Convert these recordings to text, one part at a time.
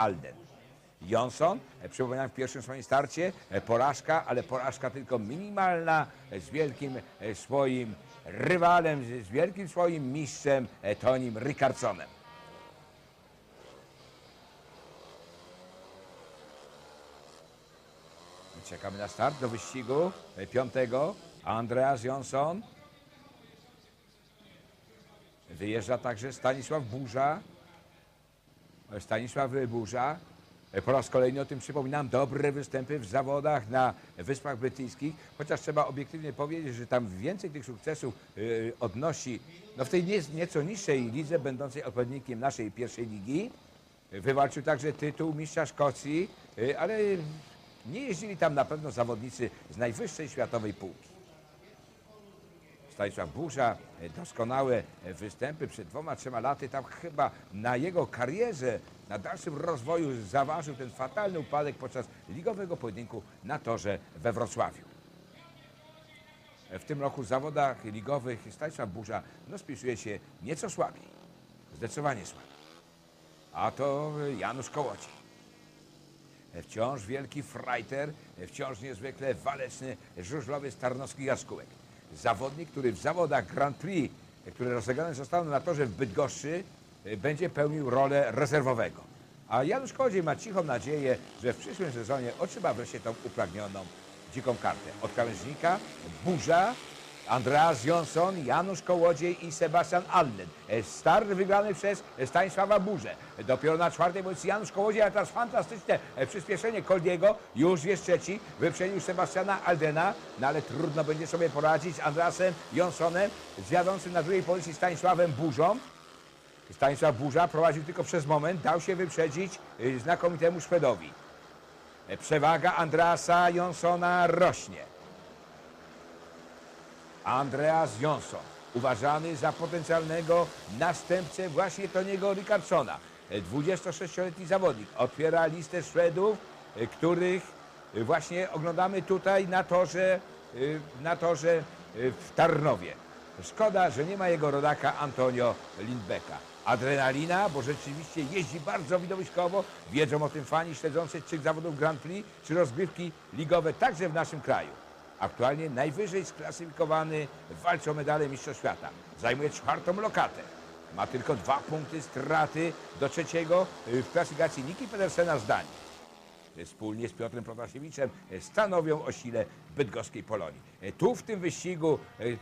Alden. Johnson, e, przypominam w pierwszym swoim starcie, e, porażka, ale porażka tylko minimalna e, z wielkim swoim rywalem, z- wielkim swoim mistrzem Tonim Rickardsonem. Czekamy na start do wyścigu piątego. Andreas Johnson. Wyjeżdża także Stanisław Burza. Stanisław Burza. E, Po raz kolejny o tym przypominam, dobre występy w zawodach na Wyspach Brytyjskich, chociaż trzeba obiektywnie powiedzieć, że tam więcej tych sukcesów e, odnosi no w tej nie, nieco niższej lidze, będącej odpowiednikiem naszej pierwszej ligi. Wywalczył także tytuł mistrza Szkocji, e, ale nie jeździli tam na pewno zawodnicy z najwyższej światowej półki. Stanisław Burza, e, doskonałe e, występy przed dwoma, trzema laty. Tam chyba na jego karierze, na dalszym rozwoju zaważył ten fatalny upadek podczas ligowego pojedynku na torze we Wrocławiu. E, W tym roku w zawodach ligowych Stanisław Burza no, spisuje się nieco słabiej. Zdecydowanie słabiej. A to Janusz Kołodziej. Wciąż wielki frajter, wciąż niezwykle waleczny żużlowy Tarnowski Jaskółek. Zawodnik, który w zawodach Grand Prix, które rozegrane zostaną na torze w Bydgoszczy, e, będzie pełnił rolę rezerwowego. A Janusz Kołodziej ma cichą nadzieję, że w przyszłym sezonie otrzyma wreszcie tą upragnioną dziką kartę. Od krawężnika Burza, Andreas Jonsson, Janusz Kołodziej i Sebastian Allen. E, Start wygrany przez Stanisława Burzę. Dopiero na czwartej pozycji Janusz Kołodziej, a teraz fantastyczne e, przyspieszenie Koldiego. Już jest trzeci, wyprzedził Sebastiana Aldena, no ale trudno będzie sobie poradzić z Andreasem Jonssonem, z na drugiej pozycji Stanisławem Burzą. Stanisław Burza prowadził tylko przez moment, dał się wyprzedzić e, znakomitemu Szwedowi. Przewaga Andreasa Jonssona rośnie. Andreas Jonsson, uważany za potencjalnego następcę właśnie Toniego Rickardsona. 26-letni zawodnik otwiera listę Szwedów, e, których e, właśnie oglądamy tutaj na torze, e, na torze w Tarnowie. Szkoda, że nie ma jego rodaka Antonio Lindbecka. Adrenalina, bo rzeczywiście jeździ bardzo widowiskowo. Wiedzą o tym fani śledzący czy zawodów Grand Prix, czy rozgrywki ligowe także w naszym kraju. Aktualnie najwyżej sklasyfikowany walczy o medale Mistrzostw Świata. Zajmuje czwartą lokatę. Ma tylko dwa punkty straty do trzeciego w klasyfikacji Niki Pedersena z Danii. Wspólnie z Piotrem Protasiewiczem stanowią o sile bydgoskiej Polonii. Tu w tym wyścigu y,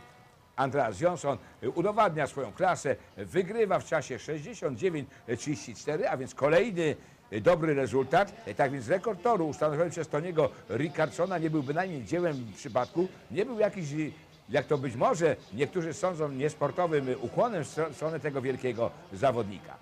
Andreas Jonsson y, udowadnia swoją klasę, wygrywa w czasie 69-34, a więc kolejny dobry rezultat. Y, Tak więc rekord toru ustanowiony przez Toniego Rickardsona nie był bynajmniej dziełem przypadku, nie był jakiś, jak to być może niektórzy sądzą, niesportowym ukłonem w stro- stronę tego wielkiego zawodnika.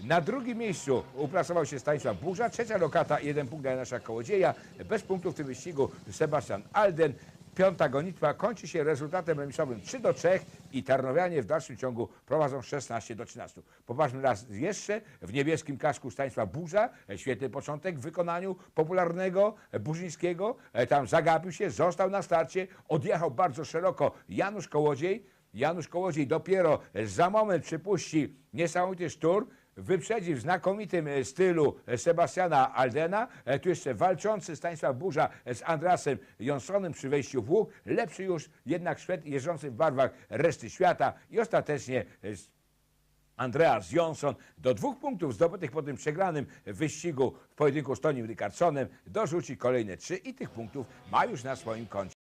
Na drugim miejscu uplasował się Stanisław Burza, trzecia lokata, jeden punkt dla Janusza Kołodzieja. Bez punktów w tym wyścigu Sebastian Alden. Piąta gonitwa kończy się rezultatem remisowym 3 do 3 i Tarnowianie w dalszym ciągu prowadzą 16 do 13. Popatrzmy raz jeszcze w niebieskim kasku Stanisław Burza. E, Świetny początek w wykonaniu popularnego e, Burzyńskiego. E, Tam zagapił się, został na starcie, odjechał bardzo szeroko Janusz Kołodziej. Janusz Kołodziej dopiero za moment przypuści niesamowity szturm. Wyprzedzi w znakomitym e, stylu e, Sebastiana Aldena. E, Tu jeszcze walczący Stanisław Burza z Andrasem Jonssonem przy wejściu w łuk. Lepszy już jednak Szwed jeżdżący w barwach reszty świata. I ostatecznie Andreas Jonsson do dwóch punktów zdobytych po tym przegranym wyścigu w pojedynku z Tonim Rickardsonem dorzuci kolejne trzy i tych punktów ma już na swoim koncie.